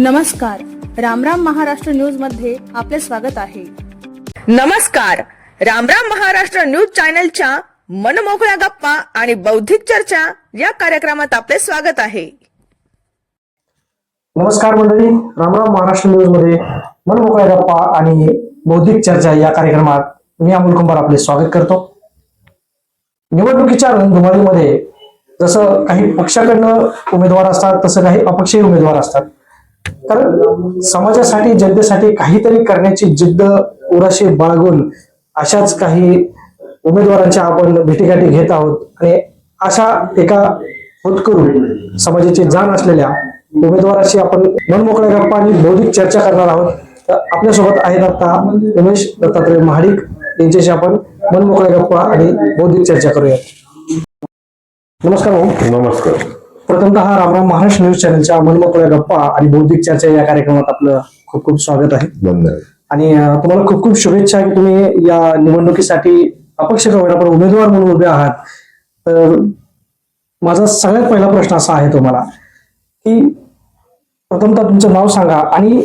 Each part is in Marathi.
नमस्कार. रामराम महाराष्ट्र न्यूजमध्ये आपले स्वागत आहे. नमस्कार. रामराम महाराष्ट्र न्यूज चॅनलच्या मनमोकळ्या गप्पा आणि बौद्धिक चर्चा या कार्यक्रमात आपले स्वागत आहे. नमस्कार मंडळी. रामराम महाराष्ट्र न्यूजमध्ये मनमोकळ्या गप्पा आणि बौद्धिक चर्चा या कार्यक्रमात मी अमोल कुंभार आपले स्वागत करतो. निवडणुकीच्या रणधुमाळीमध्ये जसं काही पक्षाकडनं उमेदवार असतात तसं काही अपक्षीय उमेदवार असतात. तर समाजासाठी जनतेसाठी काहीतरी करण्याची जिद्द उराशी बाळगून अशाच काही उमेदवारांच्या आपण भेटीगाठी घेत आहोत. आणि अशा एका होतकरू समाजाची जाण असलेल्या उमेदवाराशी आपण मनमोकळ्या गप्पा आणि बौद्धिक चर्चा करणार आहोत. तर आपल्यासोबत आहेत आता उमेश दत्तात्रय महाडिक. यांच्याशी आपण मनमोकळ्या गप्पा आणि बौद्धिक चर्चा करूयात. नमस्कार नमस्कार. प्रथमतः रामराम महाराष्ट्र न्यूज चॅनलच्या मनमोकळ्या गप्पा आणि बौद्धिक चर्चा या कार्यक्रमात आपलं खूप खूप स्वागत आहे. आणि तुम्हाला खूप खूप शुभेच्छा की तुम्ही या निवडणुकीसाठी अपक्ष का होईना पण उमेदवार म्हणून उभे आहात. तर माझा सगळ्यात पहिला प्रश्न असा आहे तुम्हाला की प्रथमतः तुमचं नाव सांगा आणि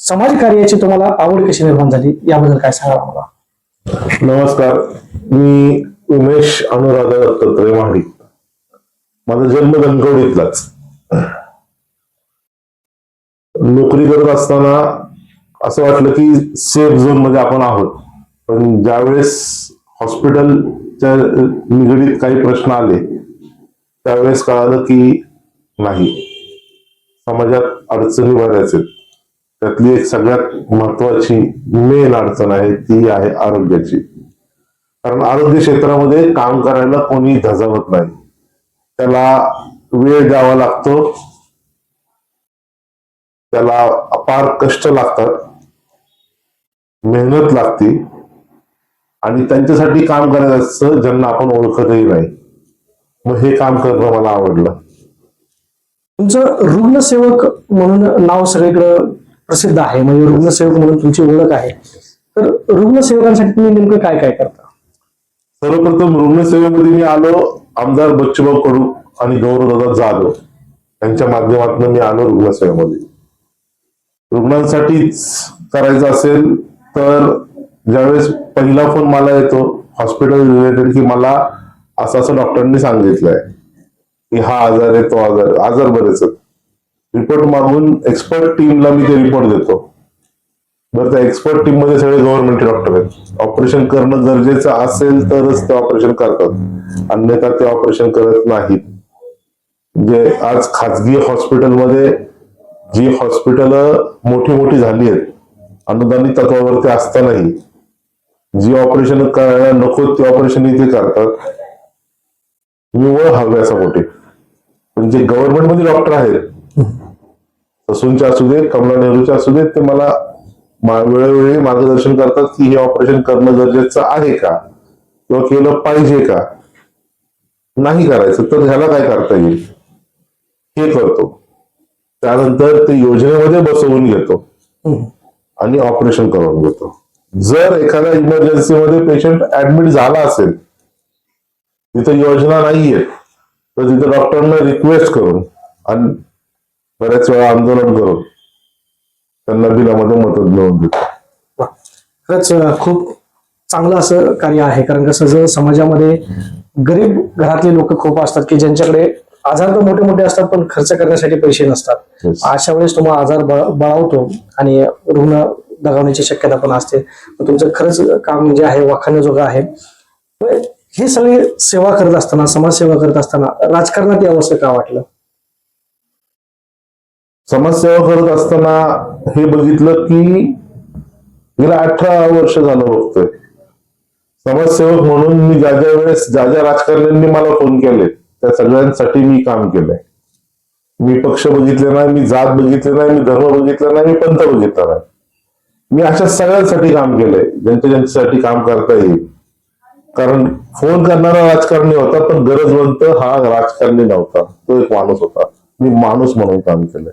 समाजकार्याची तुम्हाला आवड कशी निर्माण झाली? याबद्दल काय सांगा मला नमस्कार. मी उमेश अनुराधा दत्तात्रय महाडी माझा जन्म धनकवडीतलाच नोकरी करत असताना असं वाटलं की सेफ झोनमध्ये आपण आहोत. पण ज्यावेळेस हॉस्पिटलच्या निगडीत काही प्रश्न आले त्यावेळेस कळालं की नाही. समाजात अडचणी बऱ्याच आहेत. त्यातली एक सगळ्यात महत्वाची मेन अडचण आहे ती आहे आरोग्याची. कारण आरोग्य क्षेत्रामध्ये काम करायला कोणी धजावत नाही. त्याला वेळ द्यावा लागतो. त्याला अपार कष्ट लागतात. मेहनत लागते. आणि त्यांच्यासाठी काम करायचं असतं ज्यांना आपण ओळखतही नाही. मग हे काम करणं मला आवडलं. तुमचं रुग्णसेवक म्हणून नाव सगळीकडे प्रसिद्ध आहे. म्हणजे रुग्णसेवक म्हणून तुमची ओळख आहे. तर रुग्णसेवकांसाठी तुम्ही नेमकं काय काय करता? सर्वप्रथम रुग्णसेवेमध्ये मी आलो. आमदार बच्चूभाऊ कडू आणि गौरवदादा जाधव यांच्या माध्यमातून मी आलो रुग्णसेवेमध्ये रुग्णांसाठीच करायचं असेल तर ज्यावेळेस पहिला फोन मला येतो हॉस्पिटल रिलेटेड की मला असं असं डॉक्टरांनी सांगितलंय की हा आजार आहे तो आजार आहे. आजार बरेच रिपोर्ट मागून एक्सपर्ट टीमला मी ते रिपोर्ट देतो. बरं त्या एक्सपर्ट टीममध्ये सगळे गव्हर्नमेंट डॉक्टर आहेत. ऑपरेशन करणं गरजेचं असेल तरच ते ऑपरेशन करतात. अन्यथा ते ऑपरेशन करत नाहीत. जे आज खाजगी हॉस्पिटलमध्ये जी हॉस्पिटल मोठी मोठी झाली आहेत अनुदानित तत्वावरती असतानाही जी ऑपरेशन करायला नको ते ऑपरेशन इथे करतात. पण जे गव्हर्नमेंटमध्ये डॉक्टर आहेत ससूनचे असू दे कमला नेहरूचे असू दे ते मला वेळोवेळी मार्गदर्शन करतात की हे ऑपरेशन करणं गरजेचं आहे का? किंवा केलं पाहिजे का? नाही करायचं तर ह्याला काय करता येईल? हे करतो. त्यानंतर ते योजनेमध्ये बसवून घेतो. आणि ऑपरेशन करून घेतो. जर एखाद्या इमर्जन्सी मध्ये पेशंट ऍडमिट झाला असेल तिथे योजना नाहीये तर तिथे डॉक्टरना रिक्वेस्ट करून आणि बऱ्याच वेळा आंदोलन करून त्यांना बिलामध्ये मदत मिळवून देतो. खरंच खूप चांगलं असं कार्य आहे. कारण कसं जर समाजामध्ये गरीब घरातले लोक खूप असतात की ज्यांच्याकडे आजार तर मोठे मोठे असतात पण खर्च करण्यासाठी पैसे नसतात. अशा वेळेस तुम्हाला आजार बळ- बळावतो आणि रुग्ण दगावण्याची शक्यता पण असते. तुमचं खरंच काम जे आहे वाखाणण्याजोगं आहे. हे सगळे सेवा करत असताना समाजसेवा करत असताना राजकारणात यावं असं का वाटलं? समाजसेवा करत असताना हे बघितलं की गेल्या अठरा वर्ष झालं बघतोय. समाजसेवक म्हणून मी ज्या ज्या वेळेस ज्या ज्या राजकारण्यांनी मला फोन केले त्या सगळ्यांसाठी मी काम केलंय. मी पक्ष बघितले नाही मी जात बघितले नाही मी धर्म बघितला नाही मी पंथ बघितला नाही. मी अशा सगळ्यांसाठी काम केलंय ज्यांच्या ज्यांच्यासाठी काम करता येईल. कारण फोन करणारा राजकारणी होता पण गरजवंत हा राजकारणी नव्हता. तो एक माणूस होता. मी माणूस म्हणून काम केलंय.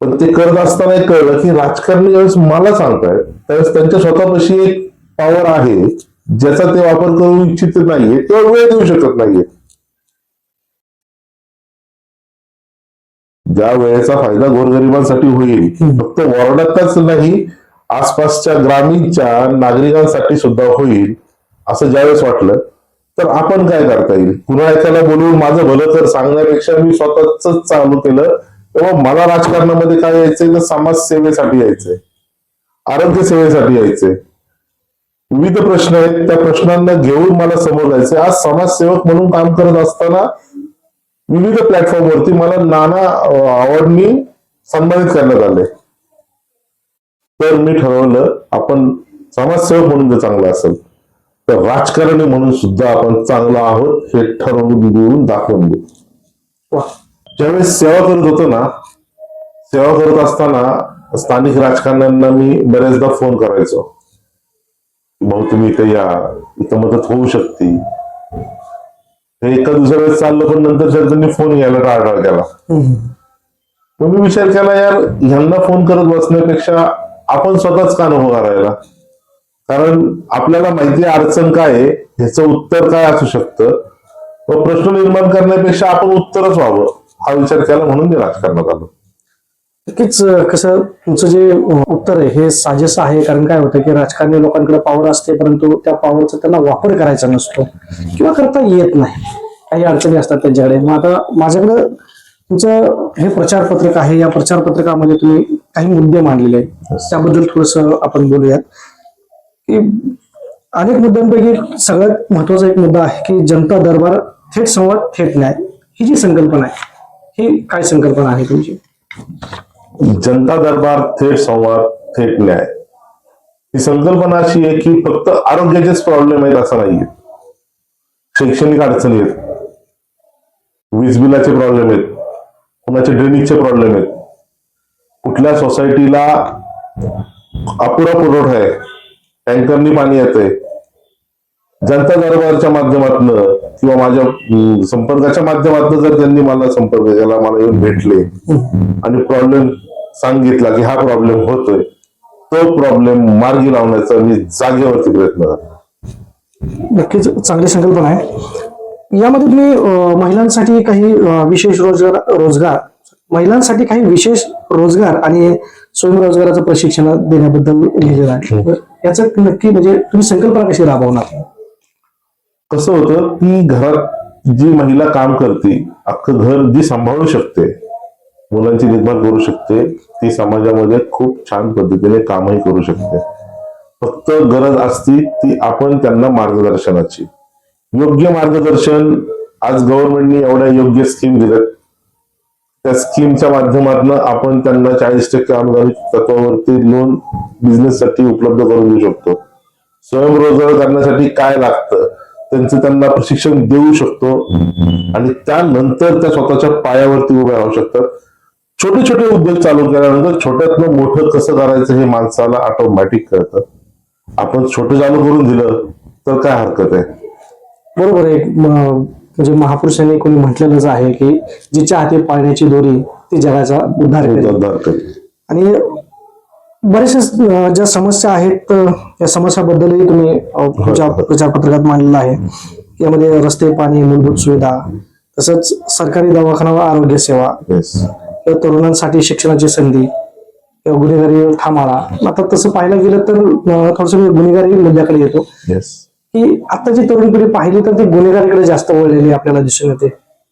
पण ते करत असताना एक कळलं की राजकारणी ज्यावेळेस मला सांगतायत त्यावेळेस त्यांच्या स्वतःपाशी एक पॉवर आहे ज्याचा ते वापर करू इच्छित नाहीये किंवा वेळ देऊ शकत नाहीये. ज्या वेळेचा फायदा गोरगरिबांसाठी होईल फक्त वॉर्डातच नाही आसपासच्या ग्रामीणच्या नागरिकांसाठी सुद्धा होईल असं ज्यावेळेस वाटलं तर आपण काय करता येईल? पुन्हा एखाद्याला बोलवून माझं भलं कर सांगण्यापेक्षा मी स्वतःच चालू केलं तेव्हा मला राजकारणामध्ये काय यायचंय तर समाजसेवेसाठी यायचंय. आरोग्य सेवेसाठी यायचंय. विविध प्रश्न आहेत त्या प्रश्नांना घेऊन मला समोर जायचंय. आज समाजसेवक म्हणून काम करत असताना विविध प्लॅटफॉर्मवरती मला नाना अवॉर्डनी सन्मानित करण्यात आले. तर मी ठरवलं आपण समाजसेवक म्हणून जर चांगलं असेल तर राजकारणी म्हणून सुद्धा आपण चांगलं आहोत हे ठरवून देऊन दाखवून देऊ. वा. ज्यावेळेस सेवा करत होतो ना सेवा करत असताना स्थानिक राजकारण्यांना मी बऱ्याचदा फोन करायचो. भाऊ तुम्ही इथे या इथं मदत होऊ शकते. हे एका दुसऱ्या वेळेस चाललं पण नंतर त्यांनी फोन यायला टाळटाळ केला. मग मी विचार केला यार ह्यांना फोन करत बसण्यापेक्षा आपण स्वतःच का नको करायला? कारण आपल्याला माहिती आहे अडचण काय आहे ह्याचं उत्तर काय असू शकतं? व प्रश्न निर्माण करण्यापेक्षा आपण उत्तरच व्हावं. हा विचार केला म्हणून मी राजकारणात आलो. नक्कीच कसं तुमचं जे उत्तर आहे हे साजेस आहे. कारण काय होतं की राजकारणी लोकांकडे पॉवर असते परंतु त्या पॉवरचा त्यांना वापर करायचा नसतो किंवा करता येत नाही. काही अडचणी असतात त्यांच्याकडे. मग आता माझ्याकडे तुमचं हे प्रचार पत्रक आहे. या प्रचार पत्रकामध्ये तुम्ही काही मुद्दे मांडलेले आहेत. त्याबद्दल थोडस आपण बोलूयात. की अनेक मुद्द्यांपैकी सगळ्यात महत्त्वाचा एक मुद्दा आहे की जनता दरबार थेट संवाद थेट न्याय. ही जी संकल्पना आहे ही काय संकल्पना आहे तुमची? जनता दरबार थेट संवाद थेट न्याय. ही संकल्पना अशी आहे की फक्त आरोग्याचेच प्रॉब्लेम आहेत असं नाहीये. शैक्षणिक अडचणी आहेत. वीज बिलाचे प्रॉब्लेम आहेत. कुणाचे ड्रेनेजचे प्रॉब्लेम आहेत. कुठल्या सोसायटीला अपुरा पुरवठा आहे. टँकरनी पाणी येतंय. जनता दरबारच्या माध्यमातून किंवा माझ्या संपर्काच्या माध्यमातून जर त्यांनी मला संपर्क केला मला येऊन भेटले आणि प्रॉब्लेम सांगितला की हा प्रॉब्लेम होतोय तो प्रॉब्लेम मार्गी लावण्याचा मी जागेवरती प्रयत्न करतो. नक्कीच चांगली संकल्पना आहे. यामध्ये तुम्ही महिलांसाठी काही विशेष रोजगार रोजगार महिलांसाठी काही विशेष रोजगार आणि स्वयंरोजगाराचं प्रशिक्षण देण्याबद्दल लिहिलेलं आहे. याचं नक्की म्हणजे तुम्ही संकल्पना कशी राबवणार? कसं होतं? ती घरात जी महिला काम करते अख्खं घर जी सांभाळू शकते मुलांची देखभाल करू शकते ती समाजामध्ये खूप छान पद्धतीने कामही करू शकते. फक्त गरज असती ती आपण त्यांना मार्गदर्शनाची. योग्य मार्गदर्शन आज गव्हर्नमेंटने एवढ्या योग्य स्कीम दिल्यात. त्या स्कीमच्या माध्यमातून आपण त्यांना चाळीस टक्के अनुदानित तत्वावरती लोन बिझनेससाठी उपलब्ध करून देऊ शकतो. स्वयंरोजगार करण्यासाठी काय लागतं? त्यांचं त्यांना प्रशिक्षण देऊ शकतो. आणि त्यानंतर त्या स्वतःच्या पायावरती उभ्या राहू शकतात. छोटे छोटे उद्योग चालू केल्यानंतर छोट्यातनं मोठं कसं करायचं हे माणसाला ऑटोमॅटिक कळतं. आपण छोटं चालू करून दिलं तर काय हरकत आहे? बरोबर आहे. म्हणजे महापुरुषांनी कोणी म्हटलेलंच आहे की जिच्या हाती पाळण्याची दोरी ती जगाचा उद्धार उद्धार. आणि बऱ्याचशा अं, ज्या समस्या आहेत या समस्याबद्दलही तुम्ही तुमच्या प्रचार पत्रकात मांडलेलं आहे. यामध्ये रस्ते पाणी मूलभूत सुविधा तसंच सरकारी दवाखाना व आरोग्य सेवा. किंवा तरुणांसाठी शिक्षणाची संधी किंवा गुन्हेगारी ठामाळा आता तसं पाहायला गेलं तर थोडस मी गुन्हेगारी मुद्द्याकडे येतो. की आताची तरुण पिढी पाहिली तर ती गुन्हेगारीकडे जास्त वळलेली आपल्याला दिसून येते.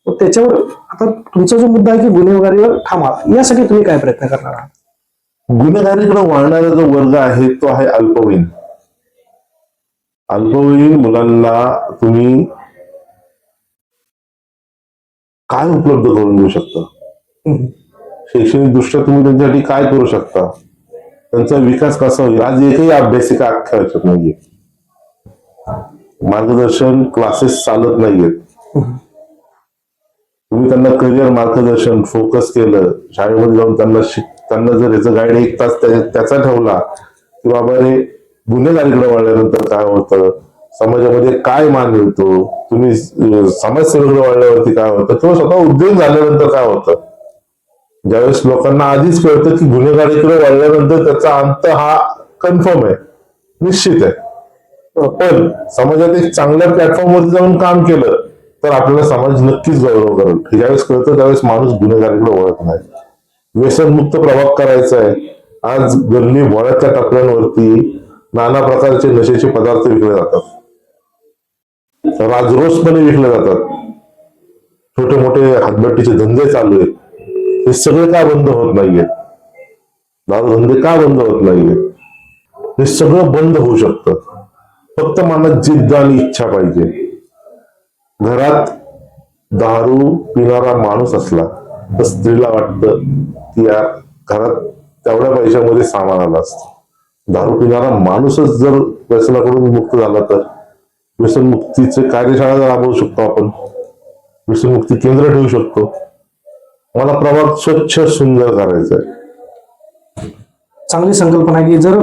त्याच्यावर आता तुमचा जो मुद्दा आहे की गुन्हेगारीवर थांबा यासाठी तुम्ही काय प्रयत्न करणार आहात? गुन्हेगारीकडे वळणारा जो वर्ग आहे तो आहे अल्पवयीन. अल्पवयीन मुलांना तुम्ही काय उपलब्ध करून देऊ शकता? शैक्षणिक दृष्ट्या तुम्ही त्यांच्यासाठी काय करू शकता? त्यांचा विकास कसा होईल? आज एकही अभ्यासिका अख्ख्या याच्यात नाहीये? मार्गदर्शन क्लासेस चालत नाहीयेत. तुम्ही त्यांना करिअर मार्गदर्शन फोकस केलं शाळेमध्ये जाऊन त्यांना शिक त्यांना जर याचं गाईड एक तास त्याचा ठेवला की बाबा रे गुन्हेगारीकडे वळल्यानंतर काय होतं? समाजामध्ये काय मान मिळतो? तुम्ही समाजसेवेकडे वळल्यावरती काय होतं? किंवा स्वतः उद्योग झाल्यानंतर काय होतं? ज्यावेळेस लोकांना आधीच कळतं की गुन्हेगारीकडे वळल्यानंतर त्याचा अंत हा कन्फर्म आहे निश्चित आहे. पण समाजात एक चांगल्या प्लॅटफॉर्मवरती जाऊन काम केलं तर आपल्याला समाज नक्कीच गौरव करेल. ज्यावेळेस कळतं त्यावेळेस माणूस गुन्हेगारीकडे वळत नाही. व्यसनमुक्त प्रभाग करायचा आहे आज गल्ली भोळ्याच्या टपऱ्यांवरती नाना प्रकारचे नशेचे पदार्थ विकले जातात. राजरोसपणे विकले जातात. छोटे मोठे हातभट्टीचे धंदे चालू आहेत. हे सगळे का बंद होत नाहीयेत दारू धंदे का बंद होत नाहीयेत हे सगळं बंद होऊ शकतं. फक्त मनात जिद्द आणि इच्छा पाहिजे. घरात दारू पिणारा माणूस असला तर स्त्रीला वाटतं या घरात तेवढ्या पैशामध्ये सामान आलं असतं. दारू पिणारा माणूसच जर व्यसनाकडून मुक्त झाला तर व्यसनमुक्तीचे कार्यशाळा राबवू शकतो आपण. व्यसनमुक्ती केंद्र ठेवू शकतो. मला प्रभाग स्वच्छ सुंदर करायचा आहे. चांगली संकल्पना आहे की जर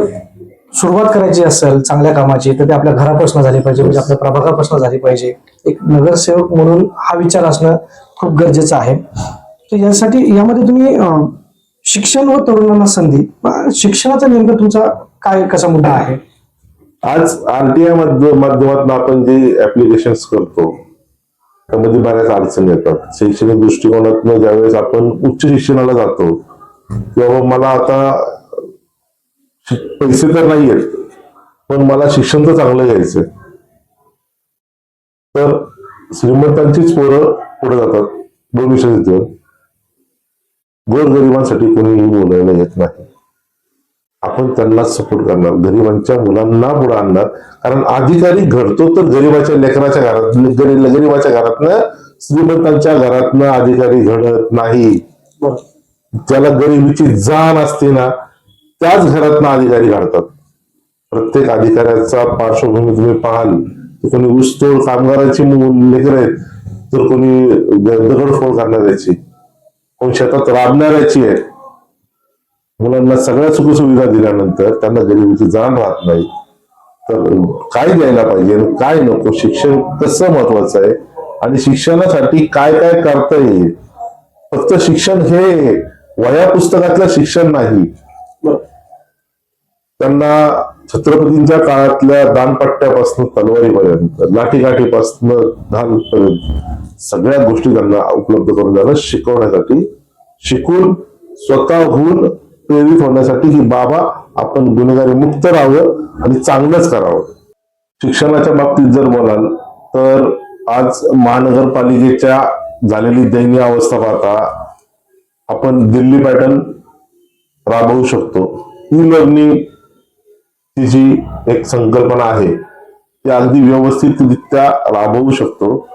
सुरुवात करायची असेल चांगल्या कामाची तर ते आपल्या घरापासून झाली पाहिजे म्हणजे आपल्या प्रभागापासून झाली पाहिजे. एक नगरसेवक म्हणून हा विचार असणं खूप गरजेचं आहे. तर यासाठी यामध्ये तुम्ही शिक्षण व तरुणांना संधी. शिक्षणाचा नेमका तुमचा काय कसा मुद्दा आहे? आज आरटीआय माध्यमातून आपण जे ऍप्लिकेशन करतो त्यामध्ये बऱ्याच अडचणी येतात. शैक्षणिक दृष्टिकोनातून ज्यावेळेस आपण उच्च शिक्षणाला जातो किंवा मला आता पैसे तर नाही आहेत पण मला शिक्षण तर चांगलं घ्यायचं तर श्रीमंतांचीच पोरं पुढे जातात भविष्यात घेऊन गोरगरिबांसाठी कोणीही बोलायला येत नाही. आपण त्यांना सपोर्ट करणार गरिबांच्या मुलांना पुढे आणणार. कारण अधिकारी घडतो तर गरिबाच्या लेकराच्या घरात गरिबाच्या घरातनं श्रीमंतांच्या घरातनं अधिकारी घडत नाही. बरं. ज्याला गरिबीची जाण असते ना त्याच घरातनं अधिकारी घडतात. प्रत्येक अधिकाऱ्याचा पार्श्वभूमी तुम्ही पाहाल तर कोणी ऊसतोड कामगाराची लेकर आहेत तर कोणी द- दगडफोड करणाऱ्याची. कोण शेतात राबणाऱ्याची आहे. मुलांना सगळ्या सुखसुविधा दिल्यानंतर त्यांना गरिबीची जाण राहत नाही तर काय द्यायला पाहिजे काय नको? शिक्षण कसं महत्वाचं आहे? आणि शिक्षणासाठी काय काय करता येईल? फक्त शिक्षण हे वया पुस्तकातलं शिक्षण नाही. त्यांना छत्रपतींच्या काळातल्या दानपट्ट्यापासून तलवारीपर्यंत लाठीकाठीपासून धालपर्यंत सगळ्या गोष्टी त्यांना उपलब्ध करून देणं शिकवण्यासाठी. शिकून स्वतःहून प्रेरित होण्यासाठी की बाबा आपण गुन्हेगारी मुक्त राहावं आणि चांगलंच करावं. शिक्षणाच्या बाबतीत जर बोलाल तर आज महानगरपालिकेच्या झालेली दयनीय अवस्था पाहता आपण दिल्ली पॅटर्न राबवू शकतो. ई लर्निंग ही जी एक संकल्पना आहे ती अगदी व्यवस्थितरित्या राबवू शकतो.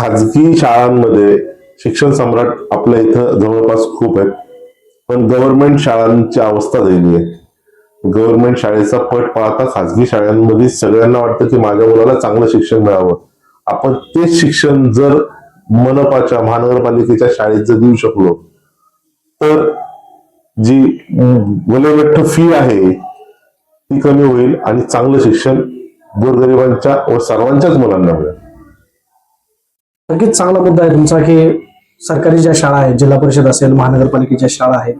खाजगी शाळांमध्ये शिक्षण सम्राट आपल्या इथं जवळपास खूप आहेत. पण गव्हर्नमेंट शाळांची अवस्था दयनीय आहे. गव्हर्नमेंट शाळेचा पट पाहता खाजगी शाळांमध्ये सगळ्यांना वाटतं की माझ्या मुलाला चांगलं शिक्षण मिळावं. आपण तेच शिक्षण जर मनपाच्या महानगरपालिकेच्या शाळेत जर देऊ शकलो तर जी वलयवट्ट फी आहे ती कमी होईल आणि चांगलं शिक्षण गोरगरिबांच्या व सर्वांच्याच मुलांना मिळेल. नक्कीच चांगला मुद्दा आहे तुमचा की सरकारी ज्या शाळा आहेत जिल्हा परिषद असेल महानगरपालिकेच्या शाळा आहेत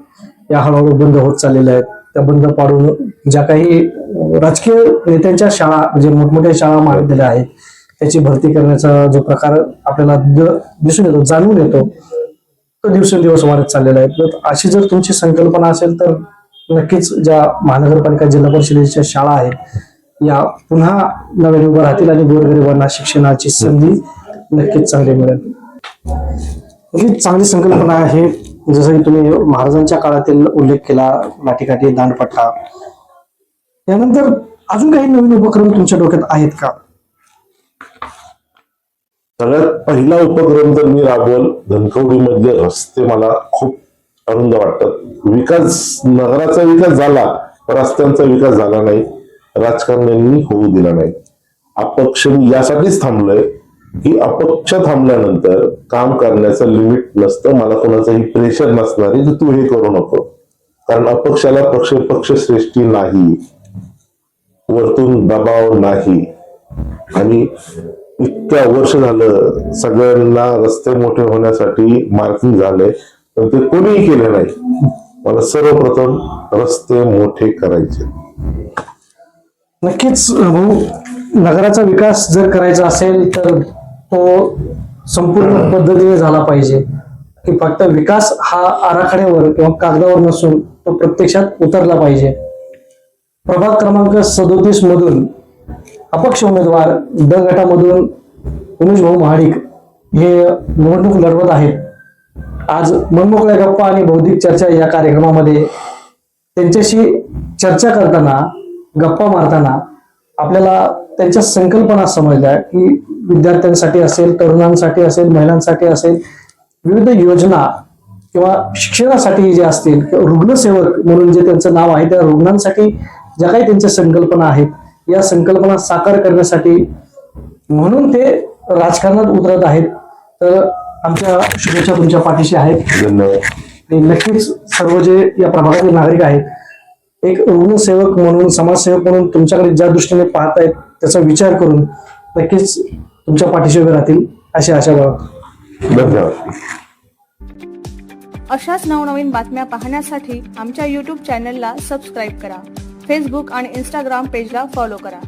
या हळूहळू बंद होत चाललेल्या आहेत. त्या बंद पाडून ज्या काही राजकीय नेत्यांच्या शाळा म्हणजे मोठमोठ्या शाळा महाविद्यालय आहेत त्याची भरती करण्याचा जो प्रकार आपल्याला दिसून येतो जाणून येतो तो दिवसेंदिवस वाढत चाललेला आहे. तर अशी जर तुमची संकल्पना असेल तर नक्कीच ज्या महानगरपालिका जिल्हा परिषदेच्या शाळा आहेत या पुन्हा नव्याने उभं राहतील आणि गोरगरिबांना शिक्षणाची संधी नक्कीच चांगली मिळेल. ही चांगली संकल्पना आहे. जसं की तुम्ही महाराजांच्या काळातील उल्लेख केला लाठीकाठी दांडपट्टा त्यानंतर अजून काही नवीन उपक्रम तुमच्या डोक्यात आहेत का? सगळ्यात पहिला उपक्रम जर मी राबवल. धनकवडी मधले रस्ते मला खूप आनंद वाटतात. विकास नगराचा विकास झाला रस्त्यांचा विकास झाला नाही. राजकारण्यांनी होऊ दिला नाही. अपक्ष मी यासाठीच थांबलोय. की अपक्ष थांबल्यानंतर काम करण्याचं लिमिट नसतं मला कोणाचंही प्रेशर नसणार आहे की तू हे करू नको. कारण अपक्षाला पक्ष पक्ष श्रेष्ठी नाही वरतून दबाव नाही. आणि इतक्या वर्ष झालं सगळ्यांना रस्ते मोठे होण्यासाठी मार्किंग झाले पण ते कोणीही केले नाही. मला सर्वप्रथम रस्ते मोठे करायचे. नक्कीच भाऊ नगराचा विकास जर करायचा असेल तर तो संपूर्ण पद्धतीने झाला पाहिजे. की फक्त विकास हा आराखड्यावर किंवा कागदावर नसून तो प्रत्यक्षात उतरला पाहिजे. प्रभाग क्रमांक सदोतीस मधून अपक्ष उमेदवार ड गटामधून उमेश भाऊ महाडिक हे निवडणूक लढवत आहेत. आज मनमोकळ्या गप्पा आणि बौद्धिक चर्चा या कार्यक्रमामध्ये त्यांच्याशी चर्चा करताना गप्पा मारताना आपल्याला त्यांच्या संकल्पना समजल्या की विद्यार्थ्यांसाठी असेल तरुणांसाठी असेल महिलांसाठी असेल विविध योजना किंवा शिक्षणासाठी जे असतील किंवा रुग्णसेवक म्हणून जे त्यांचं नाव आहे त्या रुग्णांसाठी ज्या काही त्यांच्या संकल्पना आहेत या संकल्पना साकार करण्यासाठी म्हणून ते राजकारणात उतरत आहेत. तर आमच्या शुभेच्छा तुमच्या पाठीशी आहेत. आणि नक्कीच सर्व जे या प्रभागातील नागरिक आहेत एक रुग्णसेवक म्हणून समाजसेवक म्हणून तुमच्याकडे ज्या दृष्टीने पाहतायत त्याचा विचार करून नक्कीच तुमच्या पाठीशी उभे राहतील अशी आशा बाळगतो. धन्यवाद. अशाच नवनवीन बातम्या पाहण्यासाठी आमच्या यूट्यूब चॅनलला सबस्क्राईब करा. फेसबुक आणि इंस्टाग्राम पेजला फॉलो करा.